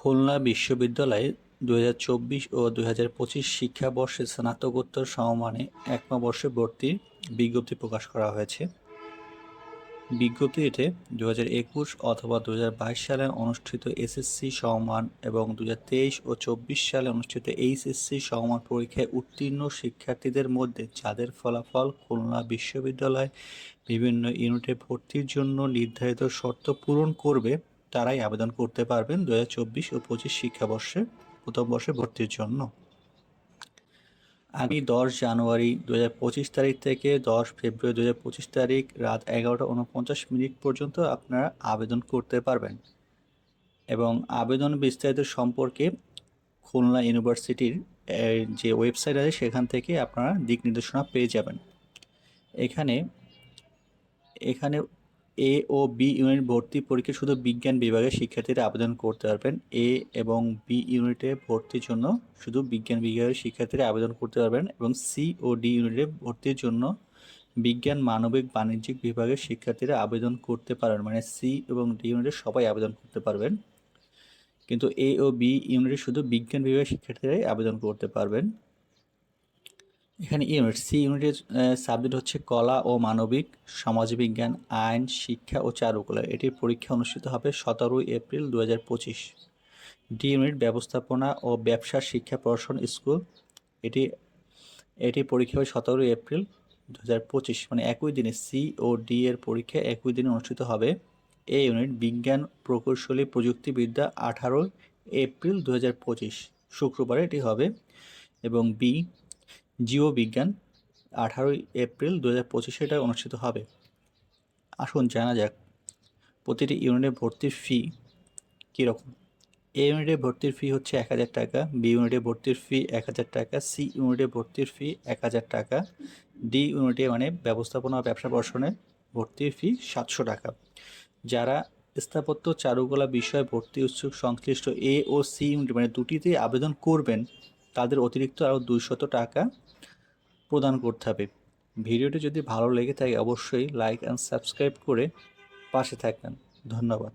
খুলনা বিশ্ববিদ্যালয়ে দু হাজার চব্বিশ ও দু হাজার পঁচিশ শিক্ষাবর্ষে স্নাতকোত্তর সমমানে একমবর্ষে ভর্তির বিজ্ঞপ্তি প্রকাশ করা হয়েছে। বিজ্ঞপ্তিতে দু অথবা দু হাজার বাইশ সালে অনুষ্ঠিত এসএসসি সমমান এবং দু হাজার তেইশ ও চব্বিশ সালে অনুষ্ঠিত এইচএসসি সমমান পরীক্ষায় উত্তীর্ণ শিক্ষার্থীদের মধ্যে যাদের ফলাফল খুলনা বিশ্ববিদ্যালয় বিভিন্ন ইউনিটে ভর্তির জন্য নির্ধারিত শর্ত পূরণ করবে তারাই আবেদন করতে পারবেন দু ও পঁচিশ শিক্ষাবর্ষে, প্রথম বর্ষে ভর্তির জন্য। আগামী দশ জানুয়ারি দু পঁচিশ তারিখ থেকে দশ ফেব্রুয়ারি দু পঁচিশ তারিখ রাত এগারোটা উনপঞ্চাশ মিনিট পর্যন্ত আপনারা আবেদন করতে পারবেন। এবং আবেদন বিস্তারিত সম্পর্কে খুলনা ইউনিভার্সিটির যে ওয়েবসাইট আছে সেখান থেকে আপনারা দিক নির্দেশনা পেয়ে যাবেন। এখানে এখানে এ ও বি ইউনিট ভর্তি পরীক্ষা শুধু বিজ্ঞান বিভাগের শিক্ষার্থীরা আবেদন করতে পারবেন। এ এবং বি ইউনিটে ভর্তির জন্য শুধু বিজ্ঞান বিভাগের শিক্ষার্থীরা আবেদন করতে পারবেন এবং সি ও ডি ইউনিটে ভর্তির জন্য বিজ্ঞান, মানবিক, বাণিজ্যিক বিভাগের শিক্ষার্থীরা আবেদন করতে পারবেন। মানে সি এবং ডি ইউনিটে সবাই আবেদন করতে পারবেন। কিন্তু এ ও বি ইউনিটে শুধু বিজ্ঞান বিভাগের শিক্ষার্থীরাই আবেদন করতে পারবেন। এখানে ইউনিট, সি ইউনিটের সাবজেক্ট হচ্ছে কলা ও মানবিক, সমাজবিজ্ঞান, আইন, শিক্ষা ও চারুকলা। এটির পরীক্ষা অনুষ্ঠিত হবে সতেরোই এপ্রিল দু হাজার পঁচিশ। ডি ইউনিট, ব্যবস্থাপনা ও ব্যবসা শিক্ষা প্রশাসন স্কুল। এটি এটি পরীক্ষা হবে সতেরোই এপ্রিল দু হাজার পঁচিশ। মানে একই দিনে সি ও ডি এর পরীক্ষা একই দিনে অনুষ্ঠিত হবে। এ ইউনিট, বিজ্ঞান, প্রকৌশলী প্রযুক্তিবিদ্যা, আঠারোই এপ্রিল দু হাজার পঁচিশ। শুক্রবারে এটি হবে এবং বি জীববিজ্ঞান আঠারোই এপ্রিল দু হাজার পঁচিশে এটা অনুষ্ঠিত হবে। আসুন জানা যাক, প্রতিটি ইউনিটে ভর্তির ফি কীরকম? এ ইউনিটে ভর্তির ফি হচ্ছে এক হাজার টাকা, বি ইউনিটে ভর্তির ফি এক হাজার টাকা, সি ইউনিটে ভর্তির ফি এক হাজার টাকা, ডি ইউনিটে মানে ব্যবস্থাপনা ব্যবসা প্রশাসনে ভর্তির ফি সাতশো টাকা। যারা স্থাপত্য চারুকলা বিষয়ে ভর্তি উৎসুক সংশ্লিষ্ট এ ও সি ইউনিট মানে দুটিতেই আবেদন করবেন তাদের অতিরিক্ত আরও দুইশত টাকা প্রদান করতে হবে। ভিডিওটি যদি ভালো লেগে থাকে, অবশ্যই লাইক অ্যান্ড সাবস্ক্রাইব করে পাশে থাকবেন। ধন্যবাদ।